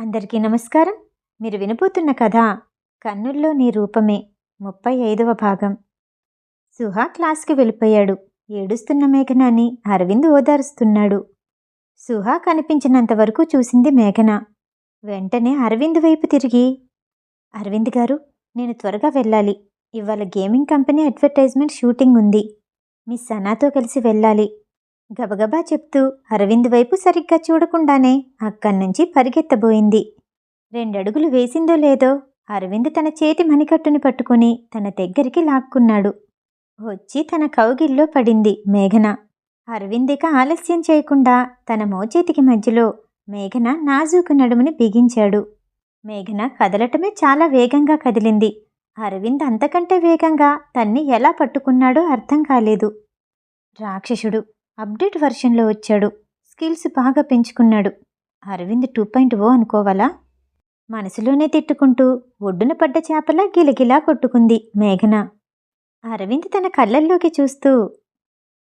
అందరికీ నమస్కారం. మీరు వినబోతున్న కథ కన్నుల్లో నీ రూపమే ముప్పై ఐదవ భాగం. సుహా క్లాస్కి వెళ్ళిపోయాడు. ఏడుస్తున్న మేఘనాని అరవింద్ ఓదారుస్తున్నాడు. సుహా కనిపించినంత వరకు చూసింది మేఘన. వెంటనే అరవింద్ వైపు తిరిగి అరవింద్ గారు నేను త్వరగా వెళ్ళాలి. ఇవాళ గేమింగ్ కంపెనీ అడ్వర్టైజ్మెంట్ షూటింగ్ ఉంది. మీ సనాతో కలిసి వెళ్ళాలి. గబగబా చెప్తూ అరవింద్ వైపు సరిగ్గా చూడకుండానే అక్కడి నుంచి పరిగెత్తబోయింది. రెండడుగులు వేసిందో లేదో అరవింద్ తన చేతి మణికట్టుని పట్టుకుని తన దగ్గరికి లాక్కున్నాడు. వచ్చి తన కౌగిల్లో పడింది మేఘన. అరవిందిక ఆలస్యం చేయకుండా తన మోచేతికి మధ్యలో మేఘన నాజూకు నడుముని బిగించాడు. మేఘన కదలటమే చాలా వేగంగా కదిలింది. అరవింద్ అంతకంటే వేగంగా తన్ని ఎలా పట్టుకున్నాడో అర్థం కాలేదు. రాక్షసుడు అప్డేట్ వర్షన్లో వచ్చాడు. స్కిల్స్ బాగా పెంచుకున్నాడు. అరవింద్ టూ పాయింట్ ఓ అనుకోవాలా? మనసులోనే తిట్టుకుంటూ ఒడ్డున పడ్డ చేపలా గిలగిలా కొట్టుకుంది మేఘన. అరవింద్ తన కళ్ళల్లోకి చూస్తూ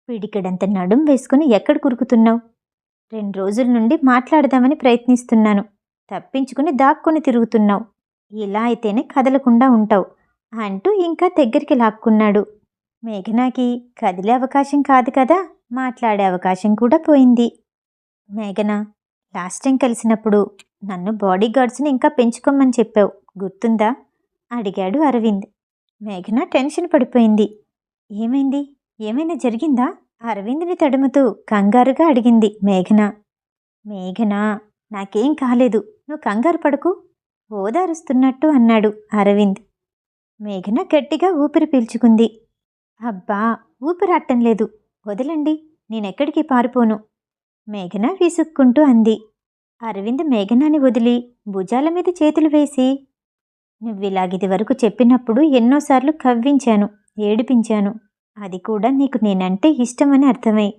పిడికిడంత నడుం వేసుకుని ఎక్కడ కురుకుతున్నావు? రెండు రోజుల నుండి మాట్లాడదామని ప్రయత్నిస్తున్నాను. తప్పించుకుని దాక్కుని తిరుగుతున్నావు. ఇలా అయితేనే కదలకుండా ఉంటావు. అంటూ ఇంకా దగ్గరికి లాక్కున్నాడు. మేఘనాకి కదిలే అవకాశం కాదు కదా? మాట్లాడే అవకాశం కూడా పోయింది. మేఘన లాస్ట్ టైం కలిసినప్పుడు నన్ను బాడీ గార్డ్స్ని ఇంకా పెంచుకోమని చెప్పావు గుర్తుందా? అడిగాడు అరవింద్. మేఘన టెన్షన్ పడిపోయింది. ఏమైంది? ఏమైనా జరిగిందా? అరవింద్ని తడుముతూ కంగారుగా అడిగింది మేఘన. మేఘన నాకేం కాలేదు. నువ్వు కంగారు పడకు. ఓదారుస్తున్నట్టు అన్నాడు అరవింద్. మేఘన గట్టిగా ఊపిరి పీల్చుకుంది. అబ్బా ఊపిరాట్టం లేదు. వదలండి నేనెక్కడికి పారిపోను? మేఘన విసుక్కుంటూ అంది. అరవింద్ మేఘనాని వదిలి భుజాల మీద చేతులు వేసి నువ్విలాగిది వరకు చెప్పినప్పుడు ఎన్నోసార్లు కవ్వించాను ఏడిపించాను. అది కూడా నీకు నేనంటే ఇష్టమని అర్థమై.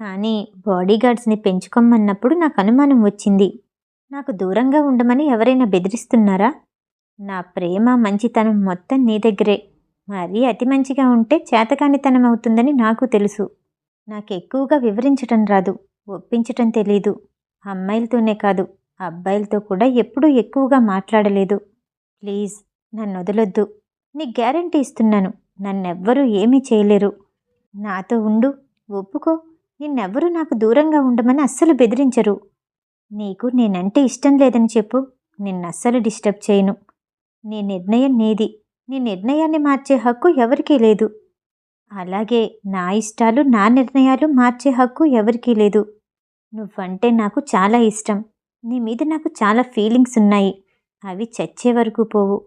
కానీ బాడీగార్డ్స్ని పెంచుకోమన్నప్పుడు నాకు అనుమానం వచ్చింది. నాకు దూరంగా ఉండమని ఎవరైనా బెదిరిస్తున్నారా? నా ప్రేమ మంచితనం మొత్తం నీ దగ్గరే. మరీ అతి మంచిగా ఉంటే చేతకానితనం అవుతుందని నాకు తెలుసు. నాకు ఎక్కువగా వివరించటం రాదు ఒప్పించటం తెలీదు. అమ్మాయిలతోనే కాదు అబ్బాయిలతో కూడా ఎప్పుడూ ఎక్కువగా మాట్లాడలేదు. ప్లీజ్ నన్ను వదలొద్దు నీ గ్యారంటీ ఇస్తున్నాను నన్నెవ్వరూ ఏమీ చేయలేరు. నాతో ఉండు ఒప్పుకో. నిన్నెవ్వరూ నాకు దూరంగా ఉండమని అస్సలు బెదిరించరు. నీకు నేనంటే ఇష్టం లేదని చెప్పు నిన్నస్సలు డిస్టర్బ్ చేయను. నీ నిర్ణయం నీది. నీ నిర్ణయాన్ని మార్చే హక్కు ఎవరికీ లేదు. అలాగే నా ఇష్టాలు నా నిర్ణయాలు మార్చే హక్కు ఎవరికీ లేదు. నువ్వంటే నాకు చాలా ఇష్టం. నీ మీద నాకు చాలా ఫీలింగ్స్ ఉన్నాయి. అవి చచ్చే వరకు పోవు.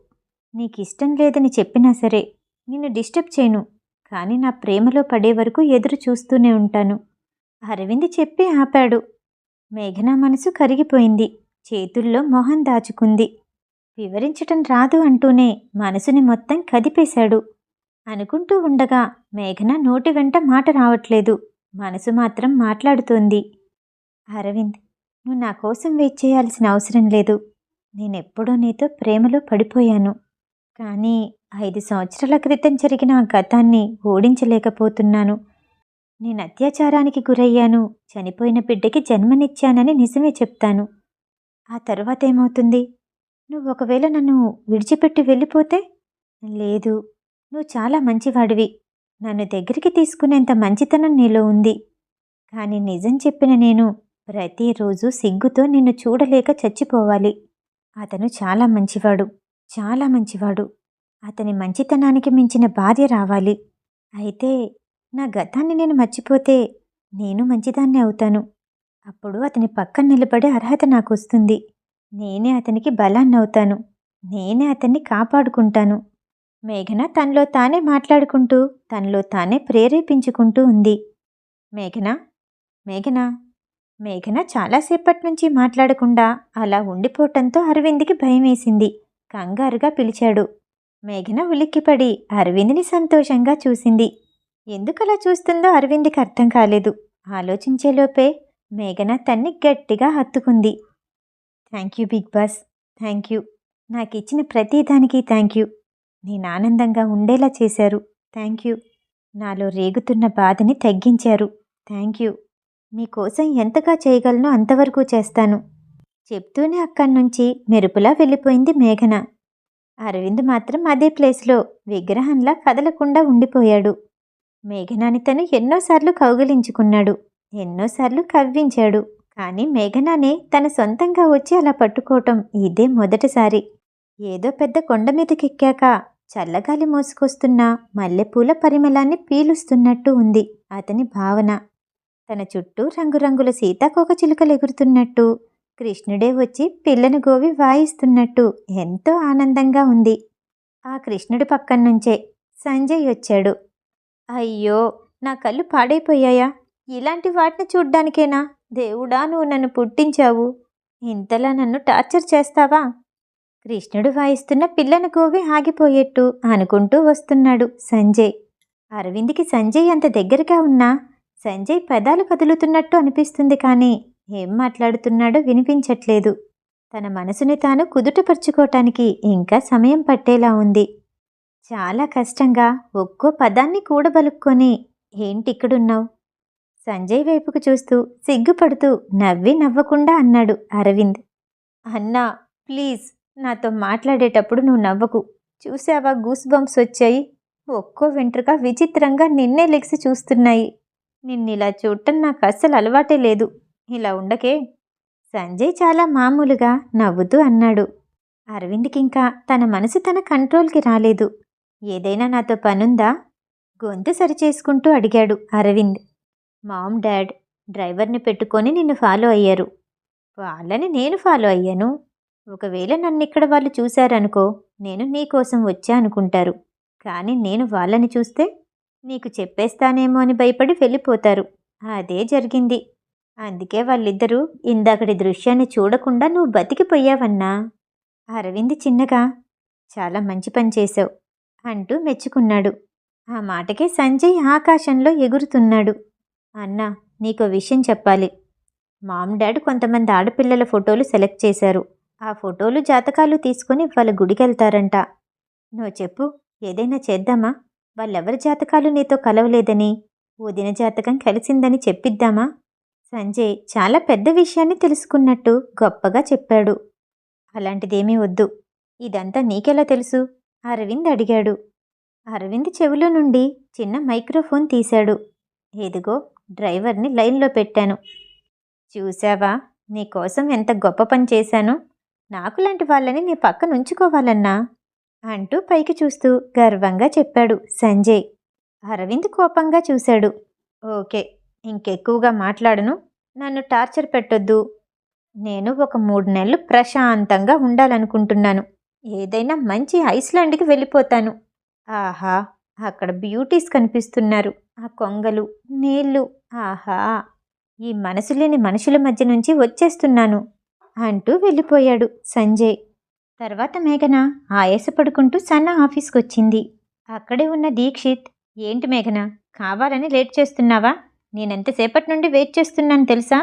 నీకు ఇష్టం లేదని చెప్పినా సరే నిన్ను డిస్టర్బ్ చేయను. కానీ నా ప్రేమలో పడే వరకు ఎదురు చూస్తూనే ఉంటాను. అరవింద్ చెప్పి ఆపాడు. మేఘన మనసు కరిగిపోయింది. చేతుల్లో మొహం దాచుకుంది. వివరించటం రాదు అంటూనే మనసుని మొత్తం కదిపేశాడు. అనుకుంటూ ఉండగా మేఘన నోటి వెంట మాట రావట్లేదు. మనసు మాత్రం మాట్లాడుతోంది. అరవింద్ నువ్వు నా కోసం వెయిట్ చేయాల్సిన అవసరం లేదు. నేనెప్పుడూ నీతో ప్రేమలో పడిపోయాను. కానీ ఐదు సంవత్సరాల క్రితం జరిగిన ఆ గతాన్ని ఓడించలేకపోతున్నాను. నేను అత్యాచారానికి గురయ్యాను. చనిపోయిన బిడ్డకి జన్మనిచ్చానని నిజమే చెప్తాను. ఆ తర్వాత ఏమవుతుంది? నువ్వు ఒకవేళ నన్ను విడిచిపెట్టి వెళ్ళిపోతే? లేదు. నువ్వు చాలా మంచివాడివి. నన్ను దగ్గరికి తీసుకునేంత మంచితనం నీలో ఉంది. కానీ నిజం చెప్పిన నేను ప్రతిరోజు సిగ్గుతో నిన్ను చూడలేక చచ్చిపోవాలి. అతను చాలా మంచివాడు. చాలా మంచివాడు. అతని మంచితనానికి మించిన భార్య రావాలి. అయితే నా గతాన్ని నేను మర్చిపోతే నేను మంచిదాన్ని అవుతాను. అప్పుడు అతని పక్కన నిలబడే అర్హత నాకు వస్తుంది నేనే అతనికి బలాన్ని అవుతాను నేనే అతన్ని కాపాడుకుంటాను. మేఘన తనలో తానే మాట్లాడుకుంటూ తనలో తానే ప్రేరేపించుకుంటూ ఉంది. మేఘన మేఘన మేఘన చాలాసేపటి నుంచి మాట్లాడకుండా అలా ఉండిపోవటంతో అరవింద్కి భయమేసింది. కంగారుగా పిలిచాడు. మేఘన ఉలిక్కిపడి అరవింద్ని సంతోషంగా చూసింది. ఎందుకలా చూస్తుందో అరవింద్కి అర్థం కాలేదు. ఆలోచించేలోపే మేఘన తన్ని గట్టిగా హత్తుకుంది. Thank you big boss. Thank you. నాకు ఇచ్చిన ప్రతిదానికి థ్యాంక్ యూ. నేను ఆనందంగా ఉండేలా చేశారు. Thank you. నాలో రేగుతున్న బాధని తగ్గించారు. Thank you. మీకోసం ఎంతగా చేయగలనో అంతవరకు చేస్తాను. చెప్తూనే అక్కడి నుంచి మెరుపులా వెళ్ళిపోయింది మేఘన. అరవింద్ మాత్రం అదే ప్లేస్లో విగ్రహంలా కదలకుండా ఉండిపోయాడు. మేఘనాని తను ఎన్నోసార్లు కౌగిలించుకున్నాడు. ఎన్నోసార్లు కవ్వించాడు. కానీ మేఘనానే తన సొంతంగా వచ్చి అలా పట్టుకోవటం ఇదే మొదటిసారి. ఏదో పెద్ద కొండ మీదకెక్కాక చల్లగాలి మోసుకొస్తున్న మల్లెపూల పరిమళాన్ని పీలుస్తున్నట్టు ఉంది అతని భావన. తన చుట్టూ రంగురంగుల సీతాకోక చిలుకలు ఎగురుతున్నట్టు కృష్ణుడే వచ్చి పిల్లను గోవి వాయిస్తున్నట్టు ఎంతో ఆనందంగా ఉంది. ఆ కృష్ణుడి పక్కన నుంచే సంజయ్ వచ్చాడు. అయ్యో నా కళ్ళు పాడైపోయాయా? ఇలాంటి వాటిని చూడ్డానికేనా? దేవుడా నువ్వు నన్ను పుట్టించావు. ఇంతలా నన్ను టార్చర్ చేస్తావా? కృష్ణుడు వాయిస్తున్న పిల్లను గోవి ఆగిపోయేట్టు అనుకుంటూ వస్తున్నాడు సంజయ్. అరవింద్కి సంజయ్ అంత దగ్గరగా ఉన్నా సంజయ్ పెదాలు కదులుతున్నట్టు అనిపిస్తుంది కానీ ఏం మాట్లాడుతున్నాడో వినిపించట్లేదు. తన మనసుని తాను కుదుటపరుచుకోవటానికి ఇంకా సమయం పట్టేలా ఉంది. చాలా కష్టంగా ఒక్కో పదాన్ని కూడబలుక్కొని ఏంటిక్కడున్నావు? సంజయ్ వైపుకు చూస్తూ సిగ్గుపడుతూ నవ్వి నవ్వకుండా అన్నాడు అరవింద్. అన్నా ప్లీజ్. నాతో మాట్లాడేటప్పుడు నువ్వు నవ్వకు. చూసావా గూస్ బంప్స్ వచ్చాయి? ఒక్కో వెంట్రుక విచిత్రంగా నిన్నే లెగిసి చూస్తున్నాయి. నిన్నిలా చూడటం నాకు అస్సలు అలవాటే లేదు. ఇలా ఉండకే. సంజయ్ చాలా మామూలుగా నవ్వుతూ అన్నాడు. అరవింద్కి ఇంకా తన మనసు తన కంట్రోల్కి రాలేదు. ఏదైనా నాతో పనుందా? గొంతు సరిచేసుకుంటూ అడిగాడు అరవింద్. మామ్ డాడ్ డ్రైవర్ని పెట్టుకొని నిన్ను ఫాలో అయ్యారు. వాళ్ళని నేను ఫాలో అయ్యాను. ఒకవేళ నన్ను ఇక్కడ వాళ్ళు చూశారనుకో నేను నీకోసం వచ్చా అనుకుంటారు. కానీ నేను వాళ్ళని చూస్తే నీకు చెప్పేస్తానేమో అని భయపడి వెళ్ళిపోతారు. అదే జరిగింది. అందుకే వాళ్ళిద్దరూ ఇందాకటి దృశ్యాన్ని చూడకుండా నువ్వు బతికిపోయావన్నా. అరవింద్ చిన్నగా చాలా మంచి పని చేశావు అంటూ మెచ్చుకున్నాడు. ఆ మాటకే సంజయ్ ఆకాశంలో ఎగురుతున్నాడు. అన్నా నీకు విషయం చెప్పాలి. మామ్ డాడ్ కొంతమంది ఆడపిల్లల ఫోటోలు సెలెక్ట్ చేశారు. ఆ ఫోటోలు జాతకాలు తీసుకొని వాళ్ళ గుడికెళ్తారంట. నువ్వు చెప్పు ఏదైనా చేద్దామా? వాళ్ళెవరి జాతకాలు నీతో కలవలేదని ఊదిన జాతకం కలిసిందని చెప్పిద్దామా? సంజయ్ చాలా పెద్ద విషయాన్ని తెలుసుకున్నట్టు గొప్పగా చెప్పాడు. అలాంటిదేమీ వద్దు. ఇదంతా నీకెలా తెలుసు? అరవింద్ అడిగాడు. అరవింద్ చెవిలో నుండి చిన్న మైక్రోఫోన్ తీశాడు. ఏదిగో డ్రైవర్ని లైన్లో పెట్టాను. చూశావా? నీకోసం ఎంత గొప్ప పని చేశాను. నాకు లాంటి వాళ్ళని నీ పక్కన ఉంచుకోవాలన్నా అంటూ పైకి చూస్తూ గర్వంగా చెప్పాడు సంజయ్. అరవింద్ కోపంగా చూశాడు. ఓకే ఇంకెక్కువగా మాట్లాడను. నన్ను టార్చర్ పెట్టొద్దు. నేను ఒక మూడు నెలలు ప్రశాంతంగా ఉండాలనుకుంటున్నాను. ఏదైనా మంచి ఐస్లాండ్కి వెళ్ళిపోతాను. ఆహా అక్కడ బ్యూటీస్ కనిపిస్తున్నారు. ఆ కొంగలు నీళ్ళు. ఆహా ఈ మనసు లేని మనుషుల మధ్య నుంచి వచ్చేస్తున్నాను అంటూ వెళ్ళిపోయాడు సంజయ్. తర్వాత మేఘన ఆయాసపడుకుంటూ సన్న ఆఫీస్కి వచ్చింది అక్కడే ఉన్న దీక్షిత్ ఏంటి మేఘన కావాలని లేట్ చేస్తున్నావా? నేనెంతసేపటి నుండి వెయిట్ చేస్తున్నాను తెలుసా?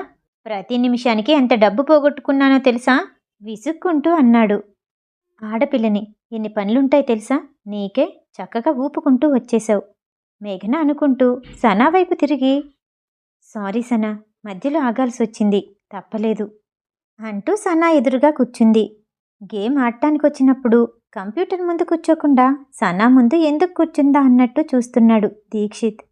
ప్రతి నిమిషానికి ఎంత డబ్బు పోగొట్టుకున్నానో తెలుసా? విసుక్కుంటూ అన్నాడు. ఆడపిల్లని ఎన్ని పనులుంటాయి తెలుసా? నీకే చక్కగా ఊపుకుంటూ వచ్చేశావు. మేఘన అనుకుంటూ సనా వైపు తిరిగి సారీ సనా మధ్యలో ఆగాల్సి వచ్చింది తప్పలేదు అంటూ సనా ఎదురుగా కూర్చుంది. గేమ్ ఆడటానికి వచ్చినప్పుడు కంప్యూటర్ ముందు కూర్చోకుండా సనా ముందు ఎందుకు కూర్చుందా అన్నట్టు చూస్తున్నాడు దీక్షిత్.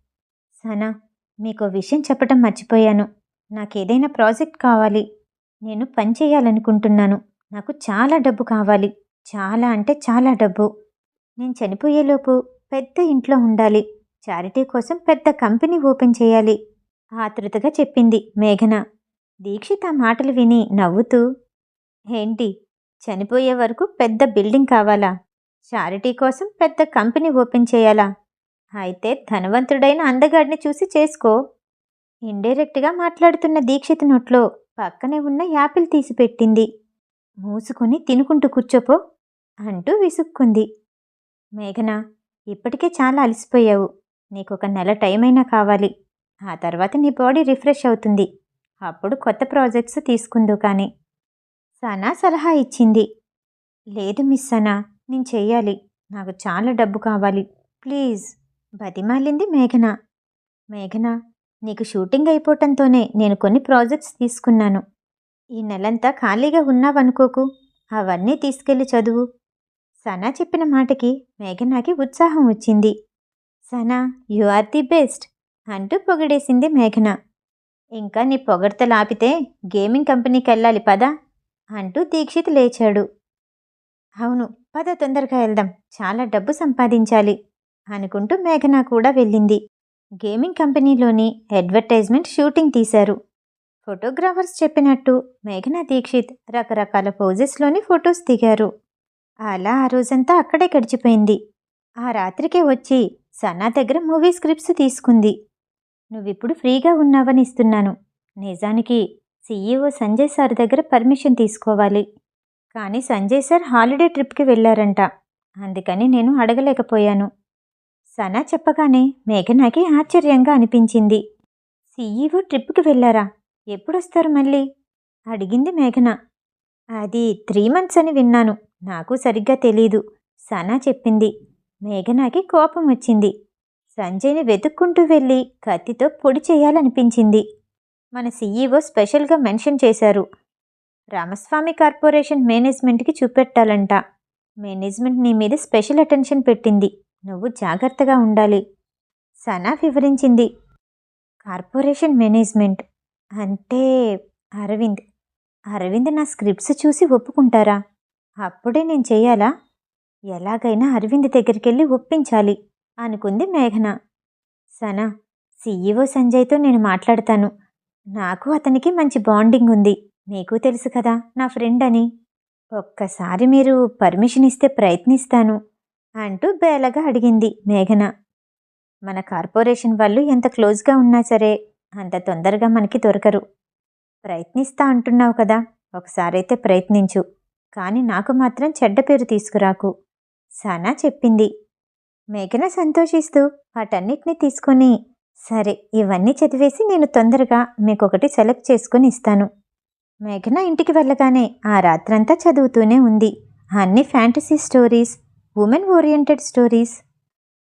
సనా మీకు విషయం చెప్పటం మర్చిపోయాను. నాకేదైనా ప్రాజెక్ట్ కావాలి. నేను పని చేయాలనుకుంటున్నాను. నాకు చాలా డబ్బు కావాలి. చాలా అంటే చాలా డబ్బు. నేను చనిపోయేలోపు పెద్ద ఇంట్లో ఉండాలి. చారిటీ కోసం పెద్ద కంపెనీ ఓపెన్ చేయాలి. ఆతృతగా చెప్పింది మేఘన. దీక్షిత మాటలు విని నవ్వుతూ ఏంటి చనిపోయే వరకు పెద్ద బిల్డింగ్ కావాలా? చారిటీ కోసం పెద్ద కంపెనీ ఓపెన్ చేయాలా? అయితే ధనవంతుడైన అందగాడిని చూసి చేసుకో. ఇండైరెక్ట్గా మాట్లాడుతున్న దీక్షిత నోట్లో పక్కనే ఉన్న యాపిల్ తీసిపెట్టింది. మూసుకొని తినుకుంటూ కూర్చోపో అంటూ విసుక్కుంది. మేఘన ఇప్పటికే చాలా అలసిపోయావు. నీకు ఒక నెల టైం అయినా కావాలి. ఆ తర్వాత నీ బాడీ రిఫ్రెష్ అవుతుంది. అప్పుడు కొత్త ప్రాజెక్ట్స్ తీసుకుందు కానీ. సనా సలహా ఇచ్చింది. లేదు మిస్ సనా నేను చెయ్యాలి. నాకు చాలా డబ్బు కావాలి. ప్లీజ్. బతిమాలింది మేఘన. మేఘన నీకు షూటింగ్ అయిపోవటంతోనే నేను కొన్ని ప్రాజెక్ట్స్ తీసుకున్నాను. ఈ నెలంతా ఖాళీగా ఉన్నావనుకోకు. అవన్నీ తీసుకెళ్ళి చదువు. సనా చెప్పిన మాటకి మేఘనాకి ఉత్సాహం వచ్చింది. Sana you are the best. అంటూ పొగిడేసింది మేఘన. ఇంకా నీ పొగడ్త లాపితే గేమింగ్ కంపెనీకి వెళ్ళాలి పద అంటూ దీక్షిత్ లేచాడు. అవును పద తొందరగా వెళ్దాం. చాలా డబ్బు సంపాదించాలి అనుకుంటూ మేఘన కూడా వెళ్ళింది. గేమింగ్ కంపెనీలోని అడ్వర్టైజ్మెంట్ షూటింగ్ తీశారు. ఫోటోగ్రాఫర్స్ చెప్పినట్టు మేఘనా దీక్షిత్ రకరకాల పోజెస్లోని ఫొటోస్ దిగారు. అలా ఆ రోజంతా అక్కడే గడిచిపోయింది. ఆ రాత్రికే వచ్చి సనా దగ్గర మూవీ స్క్రిప్ట్స్ తీసుకుంది. నువ్విప్పుడు ఫ్రీగా ఉన్నావని ఇస్తున్నాను. నిజానికి సీఈఓ సంజయ్ సార్ దగ్గర పర్మిషన్ తీసుకోవాలి. కానీ సంజయ్ సార్ హాలిడే ట్రిప్కి వెళ్ళారంట. అందుకని నేను అడగలేకపోయాను. సనా చెప్పగానే మేఘనాకి ఆశ్చర్యంగా అనిపించింది. సీఈఓ ట్రిప్కి వెళ్ళారా? ఎప్పుడొస్తారు మళ్ళీ? అడిగింది మేఘన. అది త్రీ మంత్స్ అని విన్నాను. నాకు సరిగ్గా తెలీదు. సనా చెప్పింది. మేఘనాకి కోపం వచ్చింది. సంజయ్ని వెతుక్కుంటూ వెళ్ళి కత్తితో పొడి చేయాలనిపించింది. మన సీఈఓ స్పెషల్గా మెన్షన్ చేశారు. రామస్వామి కార్పొరేషన్ మేనేజ్మెంట్కి చూపెట్టాలంట. మేనేజ్మెంట్ నీ మీద స్పెషల్ అటెన్షన్ పెట్టింది. నువ్వు జాగ్రత్తగా ఉండాలి. సనా వివరించింది. కార్పొరేషన్ మేనేజ్మెంట్ అంటే అరవింద్. అరవింద్ నా స్క్రిప్ట్స్ చూసి ఒప్పుకుంటారా? అప్పుడే నేను చేయాలా? ఎలాగైనా అరవింద్ దగ్గరికి వెళ్ళి ఒప్పించాలి. అనుకుంది మేఘన. సనా సీఈఓ సంజయ్తో నేను మాట్లాడతాను. నాకు అతనికి మంచి బాండింగ్ ఉంది. మీకు తెలుసు కదా నా ఫ్రెండ్ అని. ఒక్కసారి మీరు పర్మిషన్ ఇస్తే ప్రయత్నిస్తాను అంటూ బేలగా అడిగింది మేఘన. మన కార్పొరేషన్ వాళ్ళు ఎంత క్లోజ్గా ఉన్నా సరే అంత తొందరగా మనకి దొరకరు. ప్రయత్నిస్తా అంటున్నావు కదా ఒకసారైతే ప్రయత్నించు. కానీ నాకు మాత్రం చెడ్డ పేరు తీసుకురాకు. సనా చెప్పింది. మేఘన సంతోషిస్తూ వాటన్నిటిని తీసుకొని సరే ఇవన్నీ చదివేసి నేను తొందరగా మీకొకటి సెలెక్ట్ చేసుకుని ఇస్తాను. మేఘన ఇంటికి వెళ్ళగానే ఆ రాత్రంతా చదువుతూనే ఉంది. అన్ని fantasy stories women oriented stories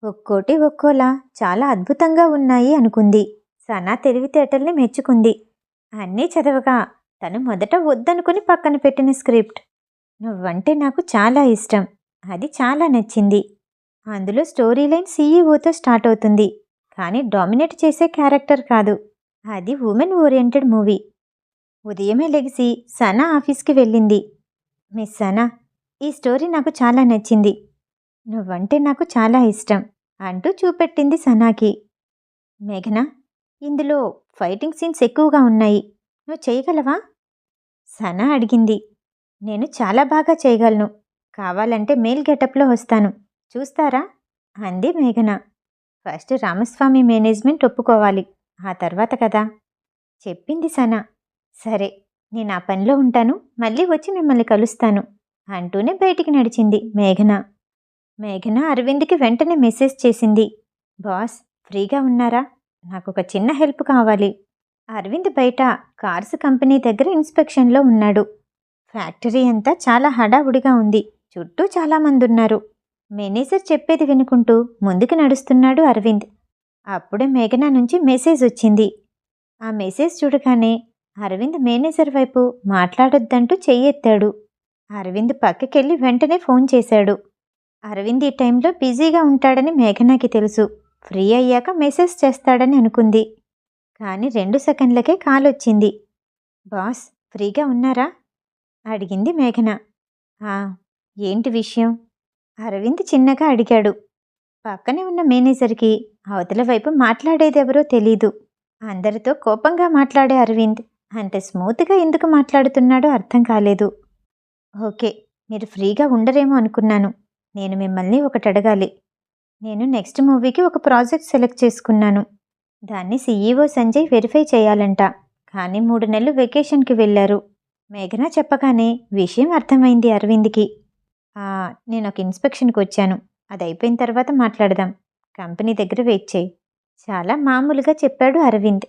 ఒక్కోటి ఒక్కోలా చాలా అద్భుతంగా ఉన్నాయి అనుకుంది. సనా తెలివితేటల్ని మెచ్చుకుంది. అన్నీ చదవగా తను మొదట వద్దనుకుని పక్కన పెట్టిన స్క్రిప్ట్. నువ్వంటే నాకు చాలా ఇష్టం. అది చాలా నచ్చింది. అందులో స్టోరీ లైన్ సీఈఓతో స్టార్ట్ అవుతుంది. కానీ డామినేట్ చేసే క్యారెక్టర్ కాదు. అది ఉమెన్ ఓరియంటెడ్ మూవీ. ఉదయమే లెగిసి సనా ఆఫీస్కి వెళ్ళింది. మిస్ సనా ఈ స్టోరీ నాకు చాలా నచ్చింది. నువ్వంటే నాకు చాలా ఇష్టం అంటూ చూపెట్టింది సనాకి. మేఘన ఇందులో ఫైటింగ్ సీన్స్ ఎక్కువగా ఉన్నాయి. నువ్వు చేయగలవా? సనా అడిగింది. నేను చాలా బాగా చేయగలను. కావాలంటే మేల్ గెటప్లో వస్తాను. చూస్తారా? అంది మేఘన. ఫస్ట్ రామస్వామి మేనేజ్మెంట్ ఒప్పుకోవాలి. ఆ తర్వాత కదా? చెప్పింది సనా. సరే నేను ఆ పనిలో ఉంటాను. మళ్ళీ వచ్చి మిమ్మల్ని కలుస్తాను అంటూనే బయటికి నడిచింది మేఘన. మేఘన అరవింద్కి వెంటనే మెసేజ్ చేసింది. బాస్ ఫ్రీగా ఉన్నారా? నాకు ఒక చిన్న హెల్ప్ కావాలి. అరవింద్ బయట కార్స్ కంపెనీ దగ్గర ఇన్స్పెక్షన్లో ఉన్నాడు. ఫ్యాక్టరీ అంతా చాలా హడావుడిగా ఉంది. చుట్టూ చాలామంది ఉన్నారు మేనేజర్ చెప్పేది వినుకుంటూ ముందుకు నడుస్తున్నాడు అరవింద్. అప్పుడే మేఘనా నుంచి మెసేజ్ వచ్చింది. ఆ మెసేజ్ చూడగానే అరవింద్ మేనేజర్ వైపు మాట్లాడొద్దంటూ చెయ్యెత్తాడు. అరవింద్ పక్కకెళ్ళి వెంటనే ఫోన్ చేశాడు. అరవింద్ ఈ టైంలో బిజీగా ఉంటాడని మేఘనాకి తెలుసు. ఫ్రీ అయ్యాక మెసేజ్ చేస్తాడని అనుకుంది. కానీ రెండు సెకండ్లకే కాల్ వచ్చింది. బాస్ ఫ్రీగా ఉన్నారా? అడిగింది మేఘన. "ఆ, ఏంటి విషయం? అరవింద్ చిన్నగా అడిగాడు. పక్కనే ఉన్న మేనేజర్కి అవతల వైపు మాట్లాడేదెవరో తెలీదు. అందరితో కోపంగా మాట్లాడే అరవింద్ అంత స్మూత్గా ఎందుకు మాట్లాడుతున్నాడో అర్థం కాలేదు. ఓకే మీరు ఫ్రీగా ఉండరేమో అనుకున్నాను. నేను మిమ్మల్ని ఒకటి అడగాలి. నేను నెక్స్ట్ మూవీకి ఒక ప్రాజెక్ట్ సెలెక్ట్ చేసుకున్నాను. దాన్ని సీఈఓ సంజయ్ వెరిఫై చేయాలంట. కానీ మూడు నెలలు వెకేషన్కి వెళ్ళారు. మేఘన చెప్పగానే విషయం అర్థమైంది అరవింద్కి. నేను ఒక ఇన్స్పెక్షన్కి వచ్చాను. అది అయిపోయిన తర్వాత మాట్లాడదాం. కంపెనీ దగ్గర వెయిట్ చేయి. చాలా మామూలుగా చెప్పాడు అరవింద్.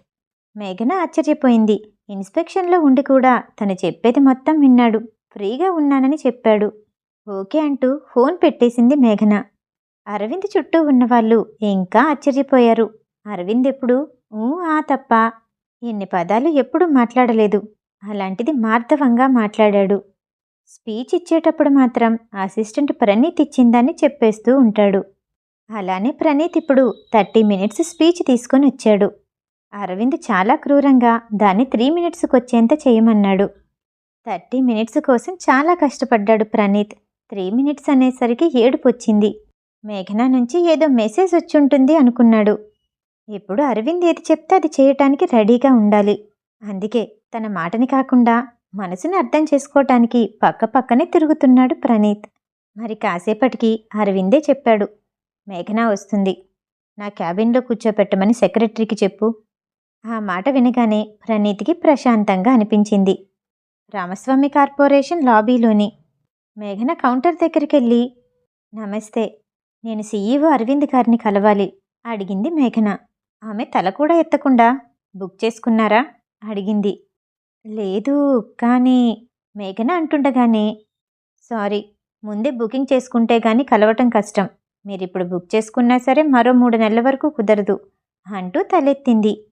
మేఘన ఆశ్చర్యపోయింది. ఇన్స్పెక్షన్లో ఉండి కూడా తను చెప్పేది మొత్తం విన్నాడు. ఫ్రీగా ఉన్నానని చెప్పాడు. ఓకే అంటూ ఫోన్ పెట్టేసింది మేఘన. అరవింద్ చుట్టూ ఉన్నవాళ్ళు ఇంకా ఆశ్చర్యపోయారు. అరవింద్ ఎప్పుడు ఊ ఆ తప్ప. ఇన్ని పదాలు ఎప్పుడూ మాట్లాడలేదు. అలాంటిది మార్ధవంగా మాట్లాడాడు. స్పీచ్ ఇచ్చేటప్పుడు మాత్రం అసిస్టెంట్ ప్రణీత్ ఇచ్చిందని చెప్పేస్తూ ఉంటాడు. అలానే ప్రణీత్ ఇప్పుడు థర్టీ మినిట్స్ స్పీచ్ తీసుకొని వచ్చాడు. అరవింద్ చాలా క్రూరంగా దాన్ని త్రీ మినిట్స్కి వచ్చేంత చేయమన్నాడు. థర్టీ మినిట్స్ కోసం చాలా కష్టపడ్డాడు ప్రణీత్. త్రీ మినిట్స్ అనేసరికి ఏడుపు వచ్చింది. మేఘన నుంచి ఏదో మెసేజ్ వచ్చుంటుంది అనుకున్నాడు. ఇప్పుడు అరవింద్ ఏది చెప్తే అది చేయటానికి రెడీగా ఉండాలి. అందుకే తన మాటని కాకుండా మనసుని అర్థం చేసుకోవటానికి పక్క పక్కనే తిరుగుతున్నాడు ప్రణీత్. మరి కాసేపటికి అరవిందే చెప్పాడు. మేఘన వస్తుంది. నా క్యాబిన్లో కూర్చోపెట్టమని సెక్రటరీకి చెప్పు. ఆ మాట వినగానే ప్రణీత్కి ప్రశాంతంగా అనిపించింది. రామస్వామి కార్పొరేషన్ లాబీలోని మేఘన కౌంటర్ దగ్గరికి వెళ్ళి నమస్తే నేను సీఈఓ అరవింద్ గారిని కలవాలి అడిగింది మేఘన. ఆమె తల కూడా ఎత్తకుండా బుక్ చేసుకున్నారా? అడిగింది. లేదు కానీ మేఘన అంటుండగానే సారీ ముందే బుకింగ్ చేసుకుంటే కానీ కలవటం కష్టం. మీరు ఇప్పుడు బుక్ చేసుకున్నా సరే మరో మూడు నెలల వరకు కుదరదు అంటూ తలెత్తింది.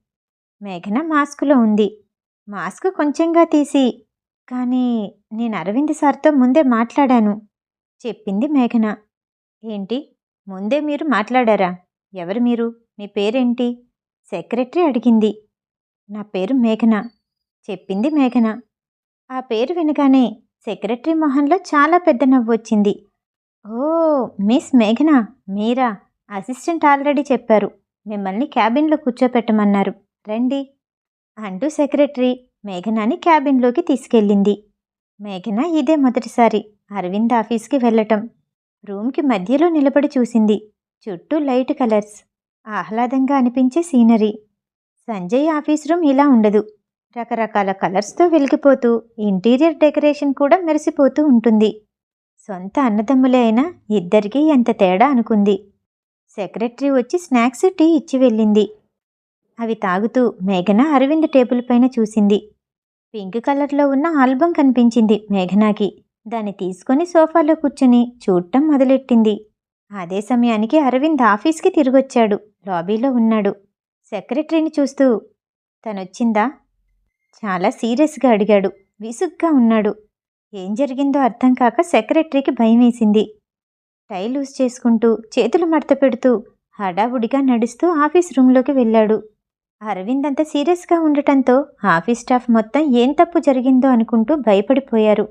మేఘన మాస్కులో ఉంది. మాస్క్ కొంచెంగా తీసి కానీ నేను అరవింద్ సార్తో ముందే మాట్లాడాను చెప్పింది మేఘన. ఏంటి? ముందే మీరు మాట్లాడారా? ఎవరు మీరు? మీ పేరేంటి? సెక్రటరీ అడిగింది. నా పేరు మేఘన. చెప్పింది మేఘన. ఆ పేరు వినగానే సెక్రటరీ మొహంలో చాలా పెద్ద నవ్వు వచ్చింది. ఓ మిస్ మేఘన మీరా అసిస్టెంట్ ఆల్రెడీ చెప్పారు. మిమ్మల్ని క్యాబిన్లో కూర్చోపెట్టమన్నారు. రండి. అంటూ సెక్రటరీ మేఘనాని క్యాబిన్లోకి తీసుకెళ్ళింది. మేఘన ఇదే మొదటిసారి అరవింద్ ఆఫీస్కి వెళ్ళటం. రూమ్కి మధ్యలో నిలబడి చూసింది. చుట్టూ లైట్ కలర్స్. ఆహ్లాదంగా అనిపించే సీనరీ. సంజయ్ ఆఫీస్ రూమ్ ఇలా ఉండదు. రకరకాల కలర్స్తో వెలిగిపోతూ ఇంటీరియర్ డెకరేషన్ కూడా మెరిసిపోతూ ఉంటుంది. సొంత అన్నదమ్ములే అయినా ఇద్దరికీ ఎంత తేడా అనుకుంది. సెక్రటరీ వచ్చి స్నాక్స్ టీ ఇచ్చి వెళ్ళింది. అవి తాగుతూ మేఘన అరవింద్ టేబుల్ పైన చూసింది. పింక్ కలర్లో ఉన్న ఆల్బం కనిపించింది మేఘనాకి. దాన్ని తీసుకొని సోఫాలో కూర్చుని చూడటం మొదలెట్టింది. అదే సమయానికి అరవింద్ ఆఫీస్కి తిరిగొచ్చాడు. లాబీలో ఉన్నాడు. సెక్రటరీని చూస్తూ తనొచ్చిందా? చాలా సీరియస్గా అడిగాడు. విసుగ్గా ఉన్నాడు. ఏం జరిగిందో అర్థం కాక సెక్రటరీకి భయం వేసింది. టై లూజ్ చేసుకుంటూ చేతులు మడత పెడుతూ హడావుడిగా నడుస్తూ ఆఫీస్ రూమ్లోకి వెళ్ళాడు. అరవింద్ అంత సీరియస్గా ఉండటంతో ఆఫీస్ స్టాఫ్ మొత్తం ఏం తప్పు జరిగిందో అనుకుంటూ భయపడిపోయారు.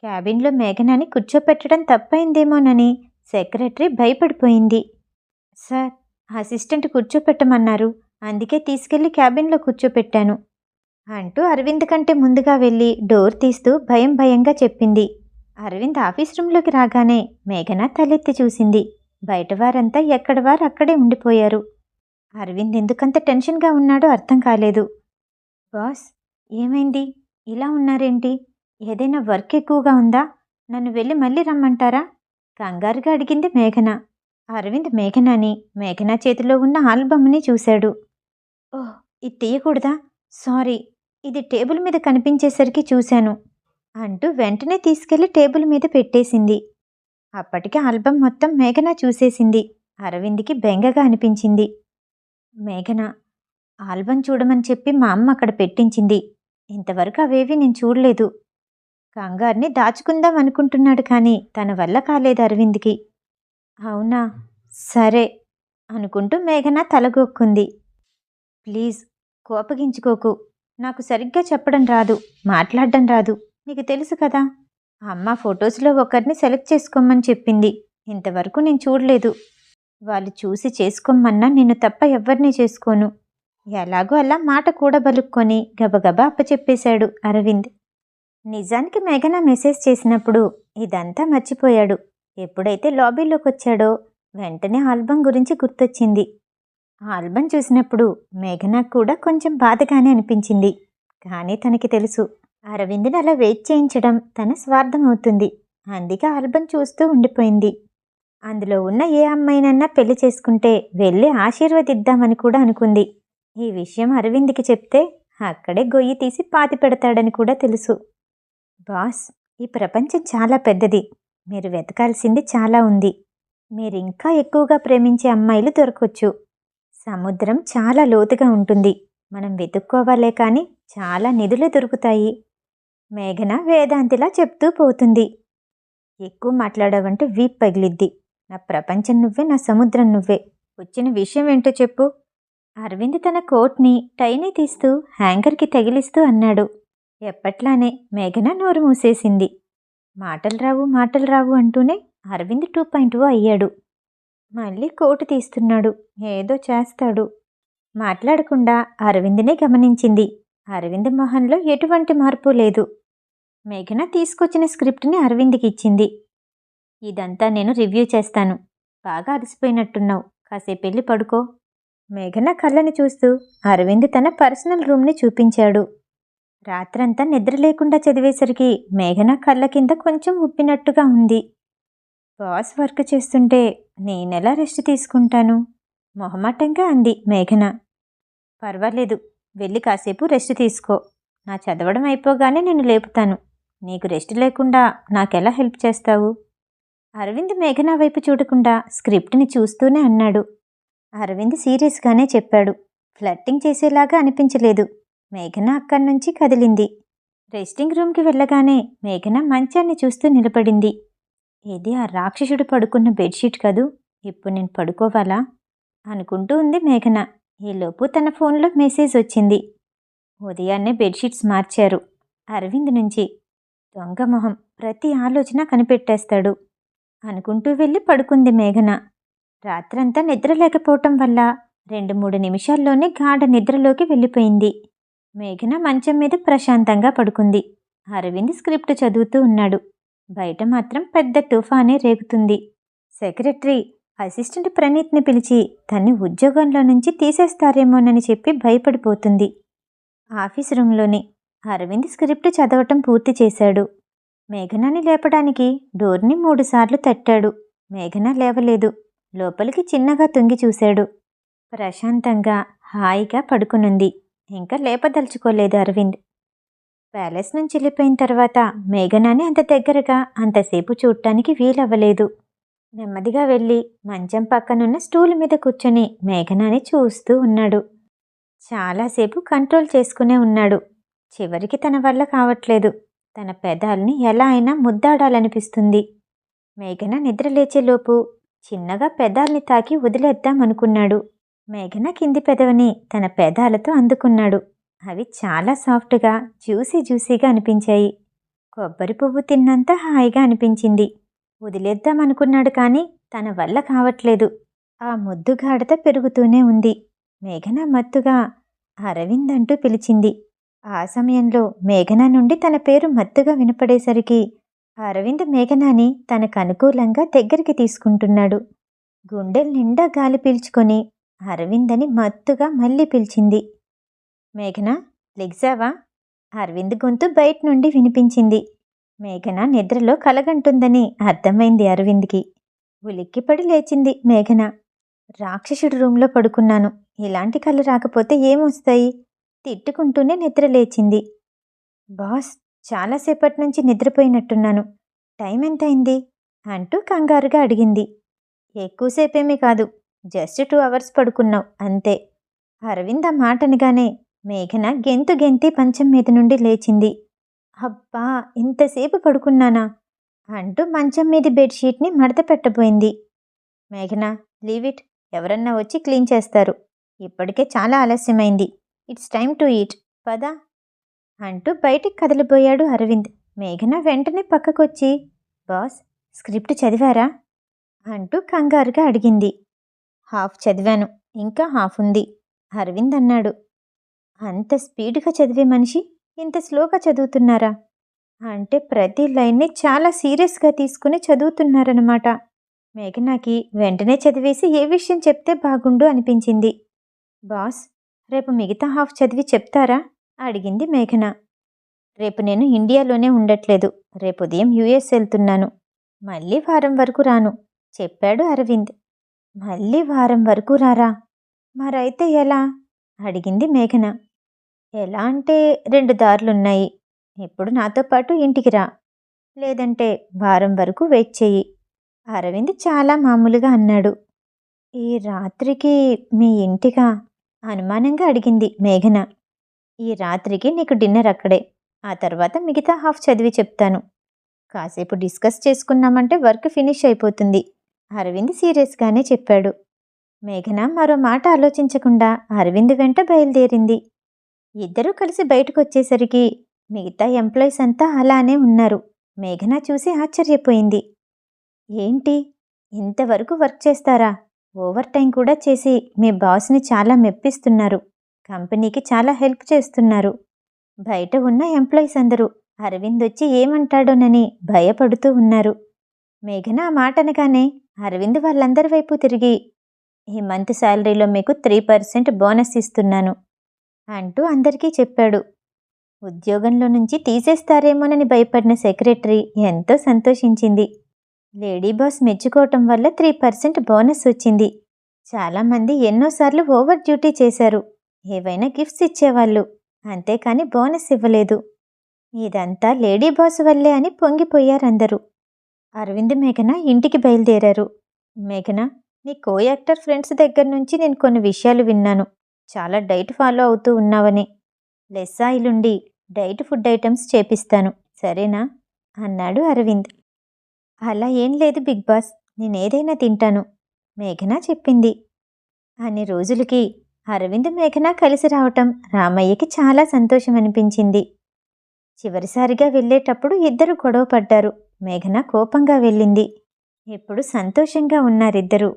క్యాబిన్లో మేఘనాని కూర్చోపెట్టడం తప్పైందేమోనని సెక్రటరీ భయపడిపోయింది. సార్ అసిస్టెంట్ కూర్చోపెట్టమన్నారు. అందుకే తీసుకెళ్ళి క్యాబిన్లో కూర్చోపెట్టాను. అంటూ అరవింద్ కంటే ముందుగా వెళ్ళి డోర్ తీస్తూ భయం భయంగా చెప్పింది. అరవింద్ ఆఫీస్ రూమ్లోకి రాగానే మేఘన తలెత్తి చూసింది. బయట వారంతా ఎక్కడ వారు అక్కడే ఉండిపోయారు. అరవింద్ ఎందుకంత టెన్షన్గా ఉన్నాడో అర్థం కాలేదు. బాస్ ఏమైంది? ఇలా ఉన్నారేంటి? ఏదైనా వర్క్ ఎక్కువగా ఉందా? నన్ను వెళ్ళి మళ్ళీ రమ్మంటారా? కంగారుగా అడిగింది మేఘన. అరవింద్ మేఘనాని మేఘన చేతిలో ఉన్న ఆల్బమ్ని చూశాడు. ఓహ్ ఇది తీయకూడదా? సారీ ఇది టేబుల్ మీద కనిపించేసరికి చూశాను అంటూ వెంటనే తీసుకెళ్ళి టేబుల్ మీద పెట్టేసింది. అప్పటికి ఆల్బమ్ మొత్తం మేఘన చూసేసింది. అరవింద్కి బెంగగా అనిపించింది. మేఘన ఆల్బమ్ చూడమని చెప్పి మా అమ్మ అక్కడ పెట్టించింది. ఇంతవరకు అవేవి నేను చూడలేదు. కంగారిని దాచుకుందాం అనుకుంటున్నాడు కానీ తన వల్ల కాలేదు అరవింద్కి. అవునా? సరే అనుకుంటూ మేఘన తలగొక్కుంది. ప్లీజ్ కోపగించుకోకు. నాకు సరిగ్గా చెప్పడం రాదు మాట్లాడడం రాదు. నీకు తెలుసు కదా అమ్మ ఫొటోస్లో ఒకరిని సెలెక్ట్ చేసుకోమని చెప్పింది. ఇంతవరకు నేను చూడలేదు. వాళ్ళు చూసి చేసుకోమన్నా నేను తప్ప ఎవరిని చేసుకోను. ఎలాగో అలా మాట కూడా బలుక్కొని గబగబా అప్పచెప్పేశాడు అరవింద్. నిజానికి మేఘన మెసేజ్ చేసినప్పుడు ఇదంతా మర్చిపోయాడు. ఎప్పుడైతే లాబీలోకి వచ్చాడో వెంటనే ఆల్బమ్ గురించి గుర్తొచ్చింది. ఆ ఆల్బమ్ చూసినప్పుడు మేఘనకు కూడా కొంచెం బాధగానే అనిపించింది. కానీ తనకి తెలుసు అరవింద్ని అలా వెయిట్ చేయించడం తన స్వార్థం అవుతుంది. అందుకే ఆల్బమ్ చూస్తూ ఉండిపోయింది. అందులో ఉన్న ఏ అమ్మాయినన్నా పెళ్ళి చేసుకుంటే వెళ్ళి ఆశీర్వదిద్దామని కూడా అనుకుంది. ఈ విషయం అరవింద్కి చెప్తే అక్కడే గొయ్యి తీసి పాతి పెడతాడని కూడా తెలుసు. బాస్ ఈ ప్రపంచం చాలా పెద్దది. మీరు వెతకాల్సింది చాలా ఉంది. మీరు ఇంకా ఎక్కువగా ప్రేమించే అమ్మాయిలు దొరకొచ్చు. సముద్రం చాలా లోతుగా ఉంటుంది. మనం వెతుక్కోవాలే కానీ చాలా నిధులు దొరుకుతాయి. మేఘన వేదాంతిలా చెప్తూ పోతుంది. ఎక్కువ మాట్లాడవంటే వీప్ పగిలిద్ది. నా ప్రపంచం నువ్వే నా సముద్రం నువ్వే. వచ్చిన విషయం ఏంటో చెప్పు. అరవింద్ తన కోట్ని టైని తీస్తూ హ్యాంగర్కి తగిలిస్తూ అన్నాడు. ఎప్పట్లానే మేఘన నోరు మూసేసింది. మాటలు రావు మాటలు రావు అంటూనే అరవింద్ టూ పాయింట్ ఓ అయ్యాడు. మళ్ళీ కోటు తీస్తున్నాడు. ఏదో చేస్తాడు. మాట్లాడకుండా అరవింద్నే గమనించింది. అరవింద్ మొహంలో ఎటువంటి మార్పు లేదు. మేఘన తీసుకొచ్చిన స్క్రిప్ట్ని అరవింద్కి ఇచ్చింది. ఇదంతా నేను రివ్యూ చేస్తాను. బాగా అలసిపోయినట్టున్నావు. కాసేపు వెళ్ళి పడుకో. మేఘన కళ్ళని చూస్తూ అరవింద్ తన పర్సనల్ రూమ్ని చూపించాడు. రాత్రంతా నిద్ర లేకుండా చదివేసరికి మేఘన కళ్ళ కింద కొంచెం ఉప్పినట్టుగా ఉంది. బాస్ వర్క్ చేస్తుంటే నేనెలా రెస్ట్ తీసుకుంటాను మొహమాటంగా అంది మేఘన. పర్వాలేదు వెళ్ళి కాసేపు రెస్ట్ తీసుకో. నా చదవడం అయిపోగానే నేను లేపుతాను. నీకు రెస్ట్ లేకుండా నాకెలా హెల్ప్ చేస్తావు? అరవింద్ మేఘన వైపు చూడకుండా స్క్రిప్ట్ని చూస్తూనే అన్నాడు. అరవింద్ సీరియస్గానే చెప్పాడు. ఫ్లట్టింగ్ చేసేలాగా అనిపించలేదు. మేఘన అక్కడి నుంచి కదిలింది. రెస్టింగ్ రూమ్కి వెళ్ళగానే మేఘన మంచాన్ని చూస్తూ నిలబడింది. ఇది ఆ రాక్షసుడు పడుకున్న బెడ్షీట్ కదూ? ఇప్పుడు నేను పడుకోవాలా? అనుకుంటూ ఉంది మేఘన. ఈలోపు తన ఫోన్లో మెసేజ్ వచ్చింది. ఉదయాన్నే బెడ్షీట్స్ మార్చారు. అరవింద్ నుంచి దొంగ మొహం ప్రతి ఆలోచన కనిపెట్టేస్తాడు అనుకుంటూ వెళ్ళి పడుకుంది మేఘన. రాత్రంతా నిద్ర లేకపోవటం వల్ల రెండు మూడు నిమిషాల్లోనే గాఢ నిద్రలోకి వెళ్ళిపోయింది. మేఘన మంచం మీద ప్రశాంతంగా పడుకుంది. అరవింద్ స్క్రిప్ట్ చదువుతూ ఉన్నాడు. బయట మాత్రం పెద్ద తుఫానే రేగుతుంది. సెక్రటరీ అసిస్టెంట్ ప్రణీత్ని పిలిచి తన్ని ఉద్యోగంలో నుంచి తీసేస్తారేమోనని చెప్పి భయపడిపోతుంది. ఆఫీస్ రూమ్లోని అరవింద్ స్క్రిప్ట్ చదవటం పూర్తి చేశాడు. మేఘనాని లేపడానికి డోర్ని మూడుసార్లు తట్టాడు. మేఘన లేవలేదు. లోపలికి చిన్నగా తొంగి చూశాడు. ప్రశాంతంగా హాయిగా పడుకునుంది. ఇంకా లేపదలుచుకోలేదు అరవింద్. ప్యాలెస్ నుంచి వెళ్ళిపోయిన తర్వాత మేఘనాని అంత దగ్గరగా అంతసేపు చూడటానికి వీలవ్వలేదు. నెమ్మదిగా వెళ్ళి మంచం పక్కనున్న స్టూల్ మీద కూర్చొని మేఘనాని చూస్తూ ఉన్నాడు. చాలాసేపు కంట్రోల్ చేసుకునే ఉన్నాడు. చివరికి తన వల్ల కావట్లేదు. తన పెదాల్ని ఎలా అయినా ముద్దాడాలనిపిస్తుంది. మేఘన నిద్రలేచేలోపు చిన్నగా పెదాల్ని తాకి వదిలేద్దామనుకున్నాడు. మేఘన కింది పెదవిని తన పెదాలతో అందుకున్నాడు. అవి చాలా సాఫ్ట్గా జ్యూసీ జ్యూసీగా అనిపించాయి. కొబ్బరి పువ్వు తిన్నంత హాయిగా అనిపించింది. వదిలేద్దామనుకున్నాడు కానీ తన వల్ల కావట్లేదు. ఆ ముద్దు గాఢత పెరుగుతూనే ఉంది. మేఘన మత్తుగా అరవింద్ అంటూ పిలిచింది. ఆ సమయంలో మేఘన నుండి తన పేరు మత్తుగా వినపడేసరికి అరవింద్ మేఘనాని తనకు అనుకూలంగా దగ్గరికి తీసుకుంటున్నాడు. గుండెల నిండా గాలి పీల్చుకొని అరవింద్ అని మత్తుగా మళ్ళీ పిలిచింది. మేఘన లెగ్జావా? అరవింద్ గొంతు బయట నుండి వినిపించింది. మేఘన నిద్రలో కలగంటుందని అర్థమైంది అరవింద్కి. ఉలిక్కిపడి లేచింది మేఘన. రాక్షసుడి రూంలో పడుకున్నాను. ఇలాంటి కళ్ళు రాకపోతే ఏమొస్తాయి? తిట్టుకుంటూనే నిద్ర లేచింది. బాస్ చాలాసేపటి నుంచి నిద్రపోయినట్టున్నాను. టైం ఎంతైంది? అంటూ కంగారుగా అడిగింది. ఎక్కువసేపేమీ కాదు. జస్ట్ టూ అవర్స్ పడుకున్నావు అంతే. అరవింద్ ఆ మాట అనగానే మేఘన గెంతు గెంతి పంచం మీద నుండి లేచింది. అబ్బా ఇంతసేపు పడుకున్నానా? అంటూ మంచం మీద బెడ్షీట్ని మడత పెట్టబోయింది. మేఘన లీవ్ ఇట్. ఎవరన్నా వచ్చి క్లీన్ చేస్తారు. ఇప్పటికే చాలా ఆలస్యమైంది. It's time to eat. పదా. అంటూ బయటికి కదిలిపోయాడు అరవింద్. మేఘన వెంటనే పక్కకొచ్చి బాస్ స్క్రిప్ట్ చదివారా? అంటూ కంగారుగా అడిగింది. హాఫ్ చదివాను. ఇంకా హాఫ్ ఉంది అరవింద్ అన్నాడు. అంత స్పీడ్గా చదివే మనిషి ఇంత స్లోగా చదువుతున్నారా? అంటే ప్రతి లైన్ని చాలా సీరియస్గా తీసుకుని చదువుతున్నారన్నమాట. మేఘనాకి వెంటనే చదివేసి ఏ విషయం చెప్తే బాగుండు అనిపించింది. బాస్ రేపు మిగతా హాఫ్ చదివి చెప్తారా? అడిగింది మేఘన. రేపు నేను ఇండియాలోనే ఉండట్లేదు. రేపు ఉదయం యుఎస్ వెళ్తున్నాను. మళ్ళీ వారం వరకు రాను. చెప్పాడు అరవింద్. మళ్ళీ వారం వరకు రారా? మరైతే ఎలా? అడిగింది మేఘన. ఎలా అంటే రెండు దారులున్నాయి. ఇప్పుడు నాతో పాటు ఇంటికి రా. లేదంటే వారం వరకు వెయిట్ చెయ్యి. అరవింద్ చాలా మామూలుగా అన్నాడు. ఈ రాత్రికి మీ ఇంటిగా అనుమానంగా అడిగింది మేఘన. ఈ రాత్రికి నీకు డిన్నర్ అక్కడే. ఆ తర్వాత మిగతా హాఫ్ చదివి చెప్తాను. కాసేపు డిస్కస్ చేసుకున్నామంటే వర్క్ ఫినిష్ అయిపోతుంది. అరవింద్ సీరియస్గానే చెప్పాడు. మేఘన మరో మాట ఆలోచించకుండా అరవింద్ వెంట బయలుదేరింది. ఇద్దరూ కలిసి బయటకు వచ్చేసరికి మిగతా ఎంప్లాయీస్ అంతా అలానే ఉన్నారు. మేఘన చూసి ఆశ్చర్యపోయింది. ఏంటి? ఇంతవరకు వర్క్ చేస్తారా? ఓవర్ టైం కూడా చేసి మీ బాస్ని చాలా మెప్పిస్తున్నారు. కంపెనీకి చాలా హెల్ప్ చేస్తున్నారు. బయట ఉన్న ఎంప్లాయీస్ అందరూ అరవింద్ వచ్చి ఏమంటాడోనని భయపడుతూ ఉన్నారు. మేఘన ఆ మాట అనగానే అరవింద్ వాళ్ళందరి వైపు తిరిగి ఈ మంత్ శాలరీలో మీకు త్రీ పర్సెంట్ బోనస్ ఇస్తున్నాను. అంటూ అందరికీ చెప్పాడు. ఉద్యోగంలో నుంచి తీసేస్తారేమోనని భయపడిన సెక్రటరీ ఎంతో సంతోషించింది. లేడీ బాస్ మెచ్చుకోవటం వల్ల త్రీ పర్సెంట్ బోనస్ వచ్చింది. చాలామంది ఎన్నోసార్లు ఓవర్ డ్యూటీ చేశారు. ఏవైనా గిఫ్ట్స్ ఇచ్చేవాళ్ళు. అంతేకాని బోనస్ ఇవ్వలేదు. ఇదంతా లేడీ బాస్ వల్లే అని పొంగిపోయారందరూ. అరవింద్ మేఘన ఇంటికి బయలుదేరారు. మేఘన నీ కో యాక్టర్ ఫ్రెండ్స్ దగ్గర నుంచి నేను కొన్ని విషయాలు విన్నాను. చాలా డైట్ ఫాలో అవుతూ ఉన్నావని. లెస్ ఆయిల్ ఉండి డైట్ ఫుడ్ ఐటమ్స్ చేపిస్తాను సరేనా? అన్నాడు అరవింద్. అలా ఏం లేదు బిగ్ బాస్ నేనేదైనా తింటాను మేఘన చెప్పింది. అన్ని రోజులకి అరవింద్ మేఘన కలిసి రావటం రామయ్యకి చాలా సంతోషం అనిపించింది చివరిసారిగా వెళ్ళేటప్పుడు ఇద్దరు గొడవ పడ్డారు మేఘన కోపంగా వెళ్ళింది. ఎప్పుడు సంతోషంగా ఉన్నారిద్దరూ.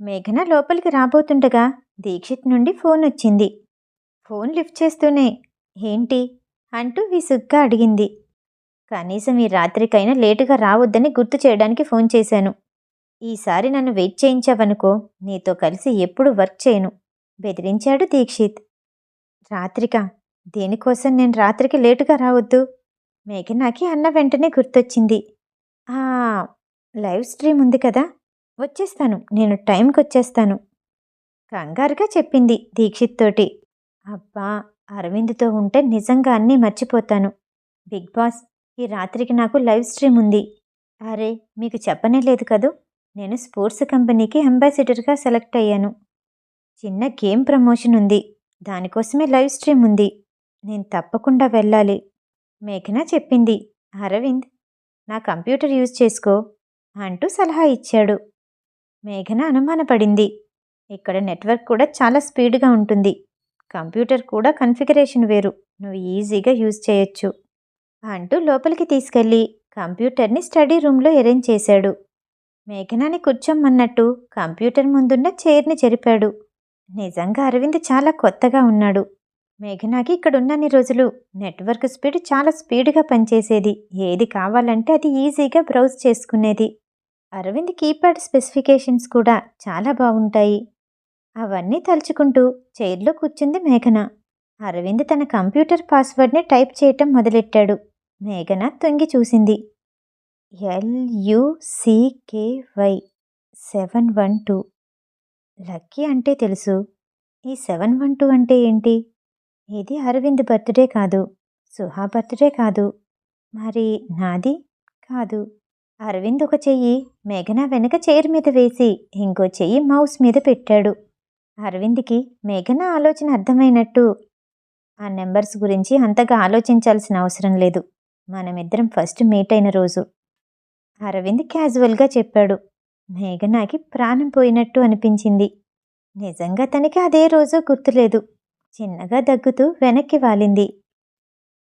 మేఘన లోపలికి రాబోతుండగా దీక్షిత్ నుండి ఫోన్ వచ్చింది. ఫోన్ లిఫ్ట్ చేస్తూనే ఏంటి? అంటూ విసుగ్గా అడిగింది. కనీసం ఈ రాత్రికైనా లేటుగా రావద్దని గుర్తు చేయడానికి ఫోన్ చేశాను. ఈసారి నన్ను వెయిట్ చేయించావనుకో నీతో కలిసి ఎప్పుడు వర్క్ చేయను బెదిరించాడు దీక్షిత్. రాత్రిక? దేనికోసం నేను రాత్రికి లేటుగా రావద్దు? మేఘనాకి అన్న వెంటనే గుర్తొచ్చింది. ఆ లైవ్ స్ట్రీమ్ ఉంది కదా వచ్చేస్తాను. నేను టైంకి వచ్చేస్తాను కంగారుగా చెప్పింది దీక్షిత్ తోటి అబ్బా! అరవింద్తో ఉంటే నిజంగా అన్నీ మర్చిపోతాను. బిగ్ బాస్ ఈ రాత్రికి నాకు లైవ్ స్ట్రీమ్ ఉంది. అరే! మీకు చెప్పనే లేదు కదూ? నేను స్పోర్ట్స్ కంపెనీకి అంబాసిడర్గా సెలెక్ట్ అయ్యాను. చిన్న గేమ్ ప్రమోషన్ ఉంది. దానికోసమే లైవ్ స్ట్రీమ్ ఉంది. నేను తప్పకుండా వెళ్ళాలి. మేఘన చెప్పింది. అరవింద్ నా కంప్యూటర్ యూజ్ చేసుకో అంటూ సలహా ఇచ్చాడు. మేఘన అనుమానపడింది. ఇక్కడ నెట్వర్క్ కూడా చాలా స్పీడ్గా ఉంటుంది. కంప్యూటర్ కూడా కన్ఫిగరేషన్ వేరు. నువ్వు ఈజీగా యూజ్ చేయొచ్చు. అంటూ లోపలికి తీసుకెళ్ళి కంప్యూటర్ని స్టడీ రూమ్లో అరేంజ్ చేశాడు. మేఘనాని కూర్చోమన్నట్టు కంప్యూటర్ ముందున్న చైర్ని జరిపాడు నిజంగా అరవింద్ చాలా కొత్తగా ఉన్నాడు. మేఘనాకి ఇక్కడున్నన్ని రోజులు నెట్వర్క్ స్పీడ్ చాలా స్పీడ్గా పనిచేసేది. ఏది కావాలంటే అది ఈజీగా బ్రౌజ్ చేసుకునేది. అరవింద్ కీప్యాడ్ స్పెసిఫికేషన్స్ కూడా చాలా బాగుంటాయి. అవన్నీ తలుచుకుంటూ చైర్లో కూర్చుంది మేఘన. అరవింద్ తన కంప్యూటర్ పాస్వర్డ్ని టైప్ చేయటం మొదలెట్టాడు. మేఘన తొంగి చూసింది. L U C K Y seven one two. Lucky అంటే తెలుసు. ఈ సెవెన్ వన్ టూ అంటే ఏంటి? ఇది అరవింద్ బర్త్డే కాదు. సుహా బర్త్డే కాదు. మరి నాది? కాదు. అరవింద్ ఒక చెయ్యి మేఘన వెనక చైర్ మీద వేసి ఇంకో చెయ్యి మౌస్ మీద పెట్టాడు. అరవింద్కి మేఘన ఆలోచన అర్థమైనట్టు ఆ నెంబర్స్ గురించి అంతగా ఆలోచించాల్సిన అవసరం లేదు. మనమిద్దరం ఫస్ట్ మీట్ అయిన రోజు. అరవింద్ క్యాజువల్గా చెప్పాడు. మేఘనాకి ప్రాణం పోయినట్టు అనిపించింది. నిజంగా తనకి అదే రోజు గుర్తులేదు. చిన్నగా దగ్గుతూ వెనక్కి వాలింది.